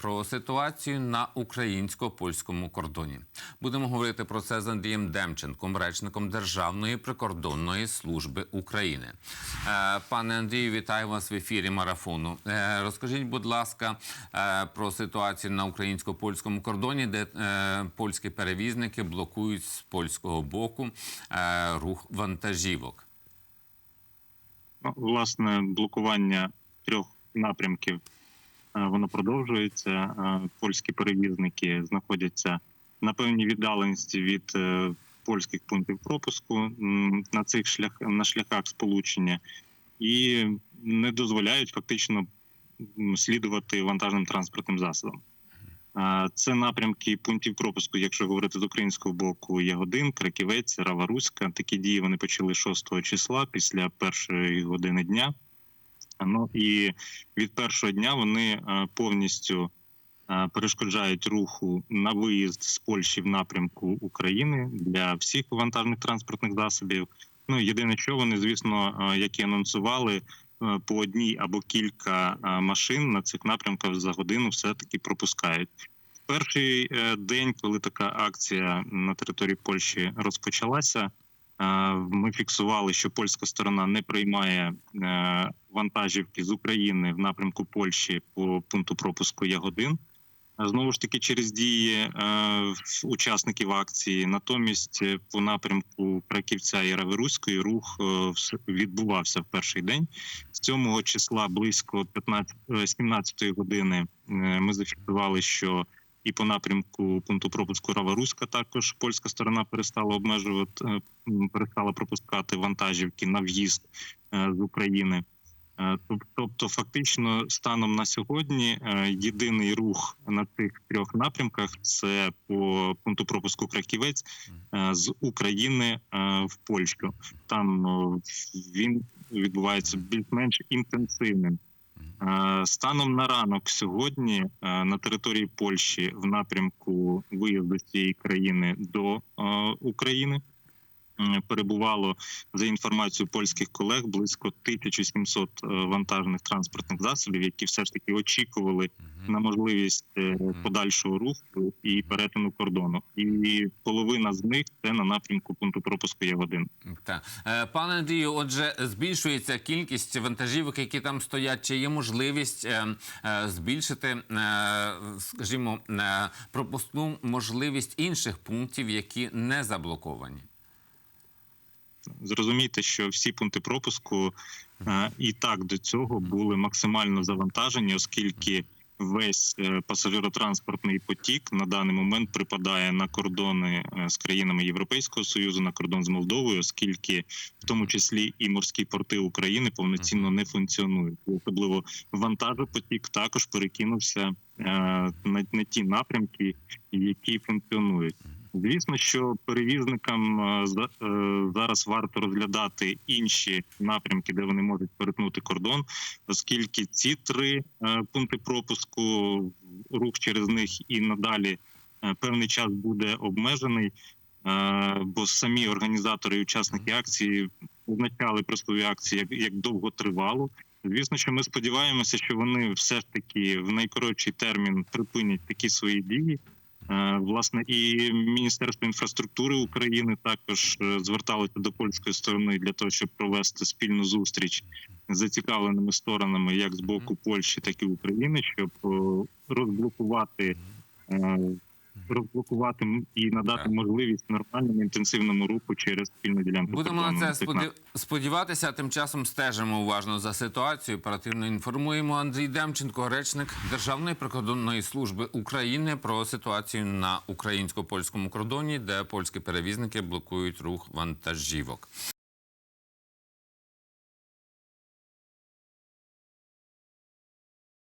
про ситуацію на українсько-польському кордоні. Будемо говорити про це з Андрієм Демченком, речником Державної прикордонної служби України. Е, Пане Андрію, вітаю вас в ефірі марафону. Е, Розкажіть, будь ласка, е, про ситуацію на українсько-польському кордоні, де польські перевізники блокують з польського боку рух вантажівок. Ну, власне, блокування трьох напрямків воно продовжується. Е, Польські перевізники знаходяться на певній віддаленості від е, польських пунктів пропуску на цих шлях на шляхах сполучення і не дозволяють фактично слідувати вантажним транспортним засобам. Е, Це напрямки пунктів пропуску, якщо говорити з українського боку, Ягодин, Краківець, Рава-Руська. Такі дії вони почали 6 числа після першої години дня. Ну і від першого дня вони е, повністю е, перешкоджають руху на виїзд з Польщі в напрямку України для всіх вантажних транспортних засобів. Ну єдине, що вони, звісно, е, як і анонсували, по одній або кілька машин на цих напрямках за годину все таки пропускають. Перший день, коли така акція на території Польщі розпочалася, ми фіксували, що польська сторона не приймає е, вантажівки з України в напрямку Польщі по пункту пропуску Ягодин. Е, Знову ж таки, через дії е, учасників акції. Натомість е, по напрямку Краківця і Раверуської рух е, відбувався в перший день. З 7 числа близько 15, е, 17 години е, ми зафіксували, що і по напрямку пункту пропуску Раворуська також польська сторона перестала обмежувати, е, перестала пропускати вантажівки на в'їзд е, з України. Е, Тобто, фактично, станом на сьогодні єдиний рух на цих трьох напрямках це по пункту пропуску Краківець з України в Польщу. Там він відбувається більш-менш інтенсивним. Е, Станом на ранок сьогодні е, на території Польщі в напрямку виїзду цієї країни до е, України перебувало за інформацією польських колег близько 1700 е, вантажних транспортних засобів, які все ж таки очікували на можливість е, подальшого руху і перетину кордону. І половина з них це на напрямку пункту пропуску Ягодин. Так. Е, Пане Андрію, отже, збільшується кількість вантажівок, які там стоять. Чи є можливість збільшити, скажімо, пропускну можливість інших пунктів, які не заблоковані? Зрозумійте, що всі пункти пропуску е, і так до цього були максимально завантажені, оскільки весь е, пасажиротранспортний потік на даний момент припадає на кордони е, з країнами Європейського союзу, на кордон з Молдовою, оскільки в тому числі і морські порти України повноцінно не функціонують. Особливо вантажопотік також перекинувся е, на, на ті напрямки, які функціонують. Звісно, що перевізникам е, е, зараз варто розглядати інші напрямки, де вони можуть перетнути кордон, оскільки ці три е, пункти пропуску, рух через них і надалі певний час буде обмежений. Бо самі організатори і учасники акції означали про свою акцію як, як довготривалу. Звісно, що ми сподіваємося, що вони все ж таки в найкоротший термін припинять такі свої дії. Е, Власне, і Міністерство інфраструктури України також е, зверталося до польської сторони для того, щоб провести спільну зустріч з зацікавленими сторонами, як з боку Польщі, так і України, щоб е, розблокувати. Розблокувати і надати Так. можливість нормальному інтенсивному руху через спільну ділянку. Будемо на це цих споді- сподіватися. Тим часом стежимо уважно за ситуацією. Оперативно інформуємо Андрій Демченко, речник Державної прикордонної служби України про ситуацію на українсько-польському кордоні, де польські перевізники блокують рух вантажівок.